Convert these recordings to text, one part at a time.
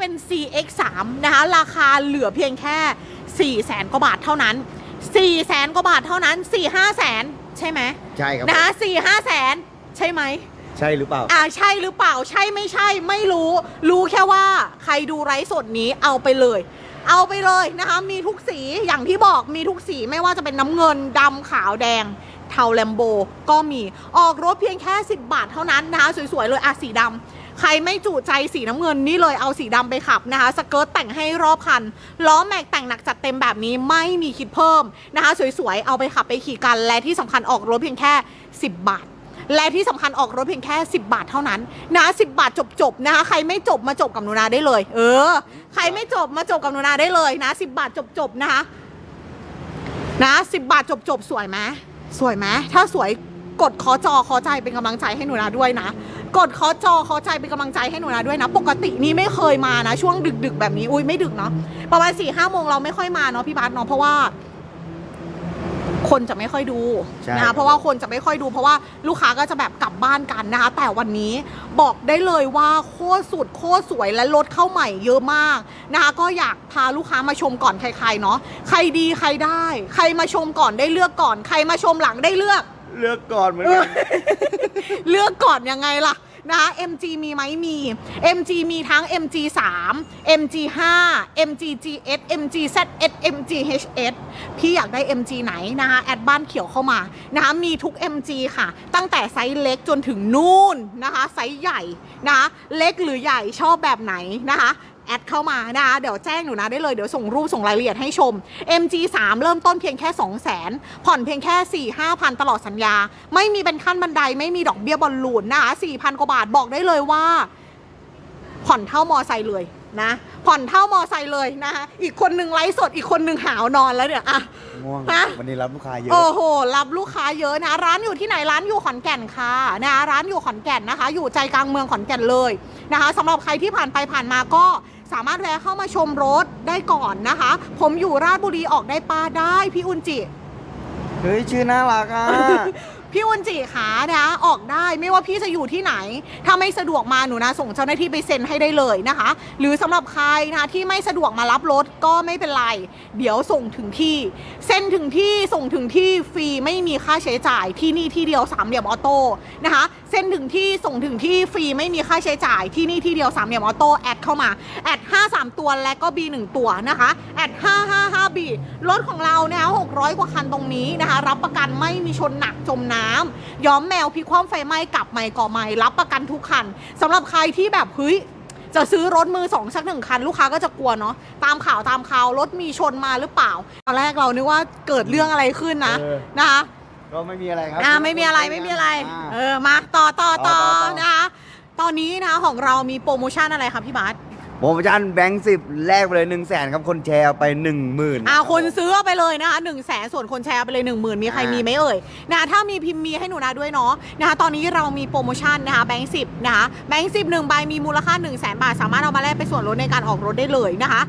เป็น CX3 นะคะราคาเหลือเพียงแค่ 4 แสนกว่าบาทเท่านั้น 4 แสนกว่าบาทเท่านั้น 4 5แสนใช่ไหมใช่ครับนะคะ4 5แสนใช่ไหมใช่หรือเปล่า อ่าใช่หรือเปล่าใช่ไม่ใช่ไม่รู้ รู้แค่ว่าใครดูไร้สดนี้เอาไปเลย เอาไปเลยนะคะ มีทุกสีอย่างที่บอกมีทุกสีไม่ว่าจะเป็นน้ำเงินดำขาวแดงเทาแลมโบก็มีออกรถเพียงแค่ 10 บาทเท่านั้นนะคะสวยๆเลยอะสีดำ ใครไม่จุใจสีน้ำเงินนี่เลยเอาสีดำไปขับนะคะ สเกิร์ตแต่งให้รอบคัน ล้อแม็กแต่งหนักจัดเต็มแบบนี้ไม่มีคิดเพิ่มนะคะ สวยๆ เอาไปขับไปขี่กัน และที่สำคัญออกรถเพียงแค่ 10 บาทและที่สำคัญออกรถเพียงแค่ 10 บาทเท่านั้นนะ10 บาทจบๆนะคะใครไม่จบมาจบกับหนูนาได้เลย เออ ใครไม่จบมาจบกับหนูนาได้เลยนะ 10 บาทจบๆนะคะนะ10บาทจบๆสวยไหมสวยไหมถ้าสวยกดขอจอขอใจเป็นกำลังใจให้หนูนาด้วยนะ กดขอจอขอใจเป็นกำลังใจให้หนูนาด้วยนะ ปกตินี่ไม่เคยมานะ ช่วงดึก ๆ แบบนี้อุ้ยไม่ดึกเนาะประมาณ4ี่ห้าโมงเราไม่ค่อยมาเนาะพี่บาสเนาะเพราะว่า คนจะไม่ค่อยดูใช่ นะคะเพราะว่าคนจะไม่ค่อยดู เพราะว่าลูกค้าก็จะแบบกลับบ้านกันนะคะ แต่วันนี้บอกได้เลยว่าโคตรสุดโคตรสวยและรถเข้าใหม่เยอะมากนะคะก็อยากพาลูกค้ามาชมก่อนใครๆเนาะใครดีใครได้ ใครมาชมก่อนได้เลือกก่อน ใครมาชมหลังได้เลือก เลือกก่อนเหมือนกัน เลือกก่อนยังไงล่ะนะคะ MG มีไหมมี MG มีทั้ง MG 3 MG 5 MG GS MG ZS MG HS พี่อยากได้ MG ไหนนะคะแอดบ้านเขียวเข้ามานะคะมีทุก MG ค่ะ ตั้งแต่ไซส์เล็กจนถึงนู่นนะคะ ไซส์ใหญ่นะคะเล็กหรือใหญ่ชอบแบบไหนนะคะ แอดเข้ามานะคะเดี๋ยวแจ้งหนูนะได้เลยเดี๋ยวส่งรูปส่งรายละเอียดให้ชม MG 3 เริ่มต้นเพียงแค่ 2 0 0 0 0 0 ผ่อนเพียงแค่ 4 5 0 0 0 ตลอดสัญญา ไม่มีเป็นขั้นบันไดไม่มีดอกเบี้ยบอลลูนนะคะ4,000 กว่าบาทบอกได้เลยว่า ผ่อนเท่ามอไซค์เลยนะผ่อนเท่ามอไซค์เลยนะคะอีกคนหนึ่งไลฟ์สดอีกคนหนึ่งหาวนอนแล้วเนี่ยอะง่วงฮะวันนี้รับลูกค้าเยอะโอ้โหรับลูกค้าเยอะนะร้านอยู่ที่ไหนร้านอยู่ขอนแก่นค่ะนะคะร้านอยู่ขอนแก่นนะคะ อยู่ใจกลางเมืองขอนแก่นเลยนะคะสำหรับใครที่ผ่านไปผ่านมาก็ สามารถแวะเข้ามาชมรถได้ก่อนนะคะ ผมอยู่ราชบุรีออกได้ป้าได้พี่อุนจิ เฮ้ย ชื่อน่ารักอะ พี่อุนจิขานะออกได้ไม่ว่าพี่จะอยู่ที่ไหน ถ้าไม่สะดวกมาหนูนะ ส่งเจ้าหน้าที่ไปเซ็นให้ได้เลยนะคะ หรือสำหรับใครนะที่ไม่สะดวกมารับรถก็ไม่เป็นไร เดี๋ยวส่งถึงที่ เซ็นถึงที่ส่งถึงที่ฟรีไม่มีค่าใช้จ่ายที่นี่ที่เดียวสามเหลี่ยมออโต้นะคะเซ็นถึงที่ส่งถึงที่ฟรีไม่มีค่าใช้จ่ายที่นี่ที่เดียวสามเหลี่ยมออโต้แอดเข้ามาแอด53 ตัวและก็ B 1 ตัวนะคะแอด555 B รถของเรานะคะ600 กว่าคันตรงนี้นะคะ รับประกันไม่มีชนหนักจมน้ำย้อมแมวพลิกคว่ำไฟไหม้กลับใหม่ก่อใหม่รับประกันทุกคันสำหรับใครที่แบบเฮ้ยจะซื้อรถมือสองสักหนึ่งคันลูกค้าก็จะกลัวเนาะตามข่าวตามข่าวรถมีชนมาหรือเปล่าตอนแรกเรานึกว่าเกิดเรื่องอะไรขึ้นนะเออนะคะก็ไม่มีอะไรครับอ่าไม่มีอะไรไม่มีอะไราเออมาต่อต่อต่อต่อต่อต่อนะคะตอนนี้นะคะของเรามีโปรโมชั่นอะไรครับพี่บาส โปรโมชั่นแบงค์สิบแลกไปเลยหนึ่งแสนครับคนแชร์ไปหนึ่งหมื่น อ่าคนซื้อเอาไปเลยนะคะหนึ่งแสนส่วนคนแชร์ไปเลยหนึ่งหมื่นมีใครอ่ามีมีไหมเอ่ยนะถ้ามีพิมพ์มีให้หนูนะด้วยเนาะนะคะตอนนี้เรามีโปรโมชั่นนะคะแบงค์สิบนะคะแบงค์สิบหนึ่งใบมีมูลค่า1นึ่งแสนบาท สามารถเอามาแลกเป็นส่วนลดในการออกรถได้เลยนะคะ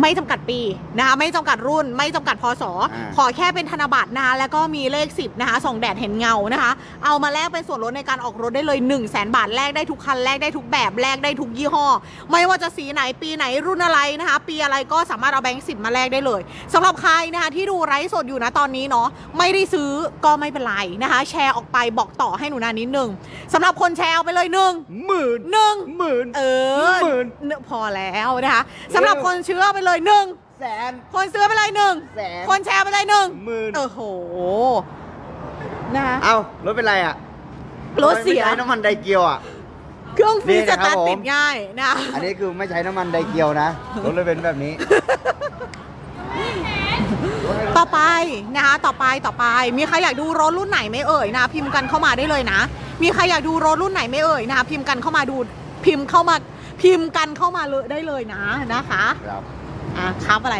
ไม่จำกัดปีนะคะไม่จำกัดรุ่น ไม่จำกัดพศอ่าขอแค่เป็นธนบัตรนะคะแล้วก็มีเลข 10นะคะส่องแดดเห็นเงานะคะ เอามาแลกเป็นส่วนลดในการออกรถได้เลย 1 0 0 0 0แสนบาทแลกได้ทุกคันแลกได้ทุกแบบแลกได้ทุกยี่ห้อ ไม่ว่าจะสีไหนปีไหนรุ่นอะไรนะคะ ปีอะไรก็สามารถเอาแบงค์สิบมาแลกได้เลยสำหรับใครนะคะที่ดูไลฟ์สดอยู่นะตอนนี้เนาะไม่ได้ซื้อก็ไม่เป็นไรนะคะ แชร์ออกไปบอกต่อให้หนูนานิดนึงสำหรับคนแชร์เอาไปเลยหนึ่งหมื่นหนึ่งหมื่นเออหมื่นเนอะพอแล้วนะคะสำหรับคนเชื่อไปเลยหนึ่งแสน คนซื้อไปเลยหนึ่งแสน คนแชร์ไปเลยหนึ่งหมื่น โอ้โหนะคะเอ้ารถเป็นไรอะรถเสียทำไมไม่ใช้น้ำมันไดเกียวอะ เครื่องฟรีนี่สนะครับตาร์ทผมติดง่ายนะ อันนี้คือไม่ใช้น้ำมันไดเกียวนะรถเลยเป็นแบบนี้ ต่อไปนะคะต่อไปต่อไป มีใครอยากดูรถรุ่นไหนไหม่เอ่ยนะ พิมพ์กันเข้ามาได้เลยนะ มีใครอยากดูรถรุ่นไหนไหม่เอ่ยนะคะพิมพ์กันเข้ามาดูพิมพ์เข้ามาพิมพ์กันเข้ามาเลยได้เลยนะนะคะ ครับ อะครับอะไร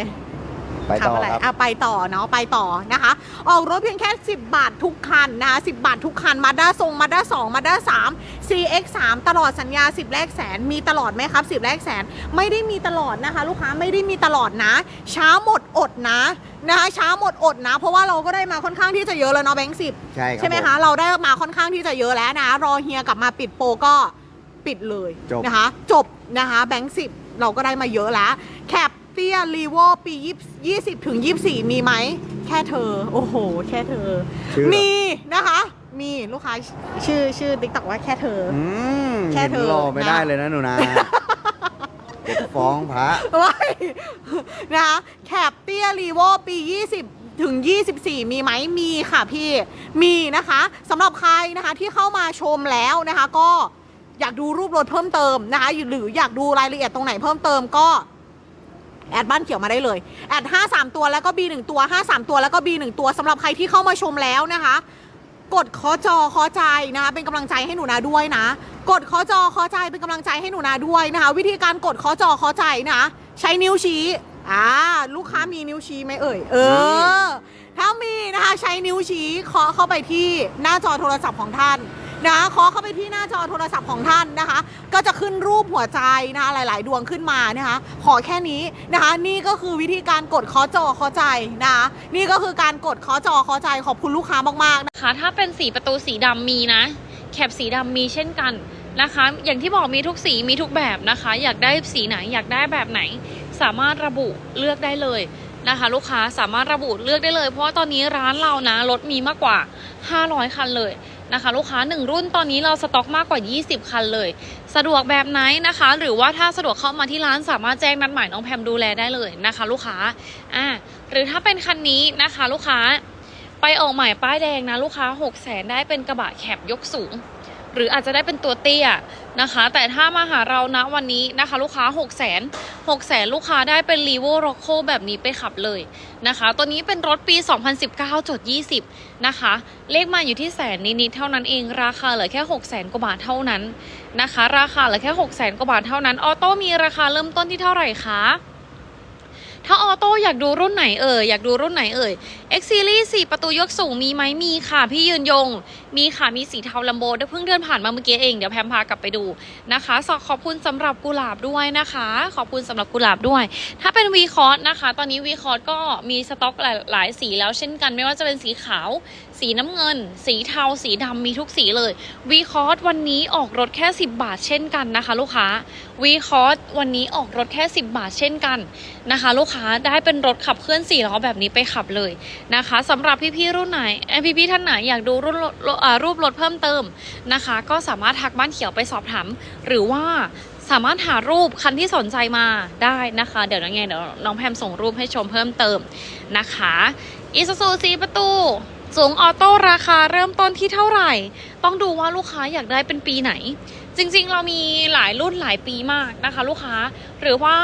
ไปต่อทำอะไรครับอะไปต่อเนาะไปต่อนะคะ ออกรถเพียงแค่ 10 บาททุกคันนะคะ10 บาททุกคันมาด้าทรงมาด้า2มาด้า3 CX 3ตลอดสัญญา 10 แรกแสน มีตลอดไหมครับ 10 แรกแสน ไม่ได้มีตลอดนะคะ ลูกค้าไม่ได้มีตลอดนะ ช้าหมดอดนะนะคะช้าหมดอดนะ เพราะว่าเราก็ได้มาค่อนข้างที่จะเยอะแล้วเนาะแบงค์สิบใช่ครับใช่ไหมผคะเราได้มาค่อนข้างที่จะเยอะแล้วนะรอเฮียกลับมาปิดโปรก็ปิดเลยจบนะคะ จบนะคะแบงค์สิบเราก็ได้มาเยอะแล้วแคป เตียรีโวปียี่สิบถึงยี่สี่มีไหม แค่เธอ โอ้โห แค่เธอ ชื่อ มีนะคะ มีลูกค้าชื่อชื่อติ๊กต็อกว่าแค่เธอ อืมแค่เธอ ห็นรอไม่ได้เลยนะหนูนะเด็กฟ้องพระไว้นะคะแคปเตียรีโวปี 20 ถึง 24 มีไหมมีค่ะพี่มีนะคะสำหรับใครนะคะที่เข้ามาชมแล้วนะคะ ก็อยากดูรูปรถเพิ่มเติมนะคะหรืออยากดูรายละเอียดตรงไหนเพิ่มเติมก็ แอดบ้านเขียวมาได้เลยแอด5 3 ตัวแล้วก็ B 1ตัว5 3 ตัวแล้วก็ B 1ตัวสำหรับใครที่เข้ามาชมแล้วนะคะ กดขอจอขอใจนะคะเป็นกำลังใจให้หนูนาด้วยนะ กดขอจอขอใจเป็นกำลังใจให้หนูนาด้วยนะคะ วิธีการกดขอจอขอใจนะคะ ใช้นิ้วชี้อ่าลูกค้ามีนิ้วชี้ไหมเอ่ย เออ ถ้ามีนะคะใช้นิ้วชี้เคาะเข้าไปที่หน้าจอโทรศัพท์ของท่าน นะเคาะเข้าไปที่หน้าจอโทรศัพท์ของท่านนะคะ ก็จะขึ้นรูปหัวใจนะคะหลาย ๆ ดวงขึ้นมานะคะ ขอแค่นี้นะคะ นี่ก็คือวิธีการกดเคาะจอเคาะใจนะคะนี่ก็คือการกดเคาะจอเคาะใจขอบคุณลูกค้ามากๆนะคะ ถ้าเป็นสีประตูสีดำมีนะ แคปสีดำมีเช่นกันนะคะ อย่างที่บอกมีทุกสีมีทุกแบบนะคะ อยากได้สีไหนอยากได้แบบไหน สามารถระบุเลือกได้เลย นะคะ ลูกค้าสามารถระบุเลือกได้เลย เพราะว่าตอนนี้ร้านเรานะรถมีมากกว่า 500 คันเลยนะคะ ลูกค้า 1 รุ่นตอนนี้เราสต็อกมากกว่า 20 คันเลย สะดวกแบบไหนนะคะ หรือว่าถ้าสะดวกเข้ามาที่ร้านสามารถแจ้งนัดหมายน้องแพมดูแลได้เลยนะคะ ลูกค้าอ่าหรือถ้าเป็นคันนี้นะคะ ลูกค้าไปออกหม่ป้ายแดงนะลูกค้า 6 0แสนได้เป็นกระบะแคบยกสูง หรืออาจจะได้เป็นตัวเตี้ยนะคะ แต่ถ้ามาหาเรานะวันนี้นะคะ ลูกค้า 6 0 0 0 0 6 0 0 0 0 ลูกค้าได้เป็น r ีโว r o c c o แบบนี้ไปขับเลยนะคะ ตัวนี้เป็นรถปี 2019จด20 นะคะ เลขมาอยู่ที่แสนนิดๆเท่านั้นเองราคาเหลือแค่ 6 0 0 0 0 0กว่าบาทเท่านั้นนะคะ ราคาเหลือแค่ 6 0 0 0 0 0กว่าบาทเท่านั้นออโต้มีราคาเริ่มต้นที่เท่าไหร่คะ ถ้าออโต้อยากดูรุ่นไหนเอ่ยอยากดูรุ่นไหนเอ่ย X Series 4 ประตูยกสูงมีไหมมีค่ะพี่ยืนยง มีค่ะมีสีเทาลัมโบเพิ่งเดินผ่านมาเมื่อกี้เองเดี๋ยวแพมพากลับไปดูนะคะสอขอบคุณสำหรับกุหลาบด้วยนะคะ ขอบคุณสำหรับกุหลาบด้วย ถ้าเป็น V c o s นะคะ ตอนนี้ V c o s ก็มีสต็อกหลายสีแล้วเช่นกัน ไม่ว่าจะเป็นสีขาว สีน้ำเงิน สีเทา สีดำมีทุกสีเลย V c o s วันนี้ออกรถแค่ 10 บาทเช่นกันนะคะ ลูกค้า V c o s วันนี้ออกรถแค่ 10 บาทเช่นกันนะคะ ลูกค้าได้เป็นรถขับเคลื่อน4ล้อแบบนี้ไปขับเลยนะคะสำหรับพี่ๆรุ่นไหนเอ้ยพี่ๆท่านไหนอยากดูรุ่นรูปรถเพิ่มเติมนะคะ ก็สามารถทักบ้านเขียวไปสอบถามหรือว่าสามารถหารูปคันที่สนใจมาได้นะคะ เดี๋ยวยังไงเดี๋ยวน้องแพมส่งรูปให้ชมเพิ่มเติมนะคะอีซูซูสีประตู สูงออโต้ราคาเริ่มต้นที่เท่าไหร่ ต้องดูว่าลูกค้าอยากได้เป็นปีไหน จริงๆ เรามีหลายรุ่นหลายปีมากนะคะ ลูกค้าหรือว่า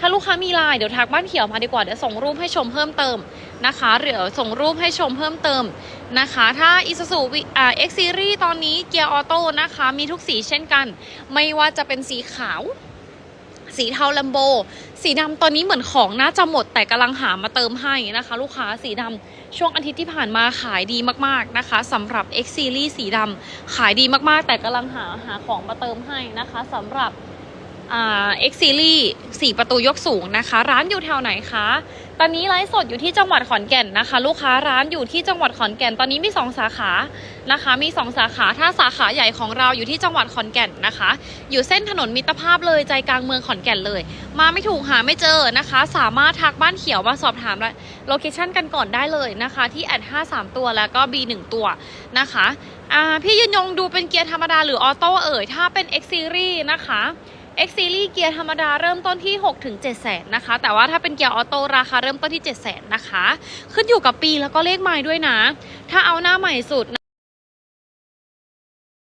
ถ้าลูกค้ามีไลน์เดี๋ยวทักบ้านเขียวมาดีกว่าเดี๋ยวส่งรูปให้ชมเพิ่มเติมนะคะเดี๋ยวส่งรูปให้ชมเพิ่มเติมนะคะ ถ้า Isuzu อ่า X Series ตอนนี้เกียร์ออโต้นะคะ มีทุกสีเช่นกัน ไม่ว่าจะเป็นสีขาว สีเทาลัมโบ สีดำตอนนี้เหมือนของน่าจะหมดแต่กำลังหามาเติมให้นะคะ ลูกค้าสีดำช่วงอาทิตย์ที่ผ่านมาขายดีมากๆนะคะสำหรับ X Series สีดำขายดีมากๆ แต่กำลังหาหาของมาเติมให้นะคะสำหรับ เอ่า X Series สี่ประตูยกสูงนะคะ ร้านอยู่แถวไหนคะ ตอนนี้ไลฟ์สดอยู่ที่จังหวัดขอนแก่นนะคะ ลูกค้าร้านอยู่ที่จังหวัดขอนแก่น ตอนนี้มี 2 สาขานะคะ มี 2 สาขาถ้าสาขาใหญ่ของเราอยู่ที่จังหวัดขอนแก่นนะคะ อยู่เส้นถนนมิตรภาพเลยใจกลางเมืองขอนแก่นเลย มาไม่ถูกหาไม่เจอนะคะ สามารถทักบ้านเขียวมาสอบถามโลเคชั่นกันก่อนได้เลยนะคะที่แอด53 ตัวแล้วก็ B 1 ตัวนะคะพี่ยืนยงดูเป็นเกียร์ธรรมดาหรือออโต้เอ่ยถ้าเป็น X Series นะคะ X Series เกียร์ธรรมดาเริ่มต้นที่ 6 ถึง 7 แสนนะคะ แต่ว่าถ้าเป็นเกียร์ออโต้ราคาเริ่มต้นที่ 7 แสนนะคะ ขึ้นอยู่กับปีแล้วก็เลขไม้ด้วยนะ ถ้าเอาหน้าใหม่สุด